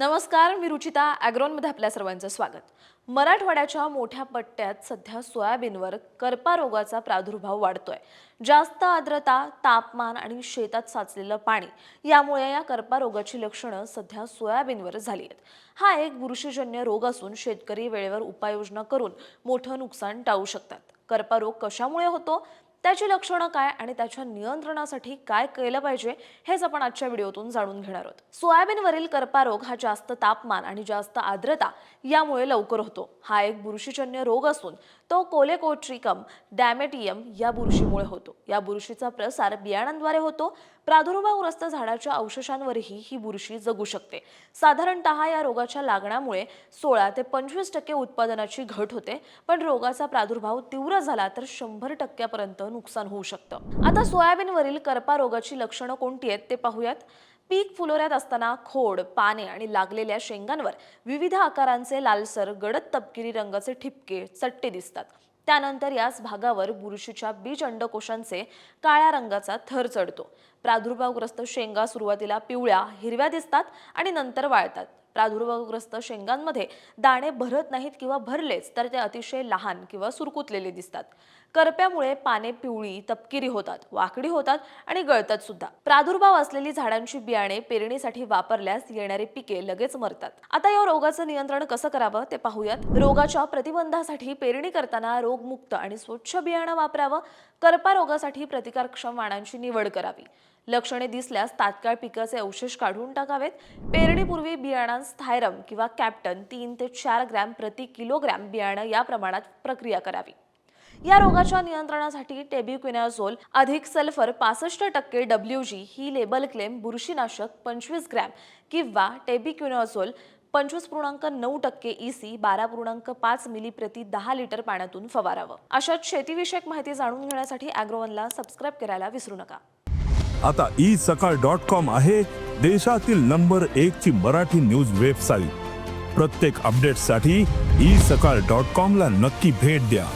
नमस्कार मी रुचिता ॲग्रोनमध्ये आपल्या सर्वांचं स्वागत. मराठवाड्याच्या मोठ्या पट्ट्यात सध्या सोयाबीनवर करपा रोगाचा प्रादुर्भाव वाढतोय. जास्त आर्द्रता तापमान आणि शेतात साचलेलं पाणी यामुळे या करपा रोगाची लक्षणं सध्या सोयाबीनवर झाली आहेत. हा एक बुरशीजन्य रोग असून शेतकरी वेळेवर उपाययोजना करून मोठं नुकसान टाळू शकतात. करपा रोग कशामुळे होतो? त्याची लक्षणं काय आणि त्याच्या नियंत्रणासाठी काय केलं पाहिजे हेच आपण आजच्या व्हिडिओतून जाणून घेणार आहोत. सोयाबीनवरील करपा रोग हा जास्त तापमान आणि जास्त आर्द्रता यामुळे लवकर होतो. हा एक बुरशीजन्य रोग असून तो कोलेकोट्रिकम डॅमेटियम या बुरशीमुळे होतो. या बुरशीचा प्रसार बियाणांद्वारे होतो. प्रादुर्भावग्रस्त झाडाच्या अवशेषांवरही ही बुरशी जगू शकते. साधारणतः या रोगाच्या लागण्यामुळे सोळा ते पंचवीस टक्के उत्पादनाची घट होते. पण रोगाचा प्रादुर्भाव तीव्र झाला तर शंभर टक्क्यापर्यंत नुकसान होऊ शकतं. आता सोयाबीनवरील करपा रोगाची लक्षणं कोणती आहेत ते पाहूयात. पीक फुलोऱ्यात असताना खोड पाने आणि लागलेल्या शेंगांवर विविध आकारांचे लालसर गडद तपकिरी रंगाचे ठिपके चट्टे दिसतात. त्यानंतर याच भागावर बुरशीच्या बीज अंडकोशांचे काळ्या रंगाचा थर चढतो. प्रादुर्भावग्रस्त शेंगा सुरुवातीला पिवळ्या हिरव्या दिसतात आणि नंतर वाळतात. प्रादुर्भावग्रस्त शेंगांमध्ये दाणे भरत नाहीत किंवा भरलेच तर ते अतिशय लहान किंवा सुरकुतलेले दिसतात. करप्यामुळे पाने पिवळी तपकिरी होतात वाकडी होतात आणि गळतात सुद्धा. प्रादुर्भाव असलेली झाडांची बियाणे पेरणीसाठी वापरल्यास येणारी पिके लगेच मरतात. आता या रोगाचं नियंत्रण कसं करावं ते पाहूयात. रोगाच्या प्रतिबंधासाठी पेरणी करताना रोगमुक्त आणि स्वच्छ बियाणं वापरावं करपा रोगासाठी प्रतिकारक्षम वाणांची निवड करावी. लक्षणे दिसल्यास तात्काळ पिकाचे अवशेष काढून टाकावेत. पेरणीपूर्वी बियाणांस थायरम किंवा कॅप्टन तीन ते चार ग्रॅम प्रति किलोग्रॅम बियाणं या प्रमाणात प्रक्रिया करावी. या रोगाच्या नियंत्रणासाठी टेब्युक्विनाझोल अधिक सल्फर पासष्ट टक्के डब्ल्यू जी ही लेबल क्लेम बुरशीनाशक पंचवीस ग्रॅम किंवा टेबिक्विनाझोल पंचवीस पूर्णांक नऊ टक्के ईसी बारा पूर्णांक पाच मिली प्रति दहा लिटर पाण्यातून फवारावं. अशाच शेतीविषयक माहिती जाणून घेण्यासाठी अॅग्रोवनला सबस्क्राईब करायला विसरू नका. आता ई सकाळ डॉट कॉम आहे देशातील नंबर एक ची मराठी न्यूज वेबसाईट. प्रत्येक अपडेटसाठी ई सकाळ डॉट कॉम ला नक्की भेट द्या.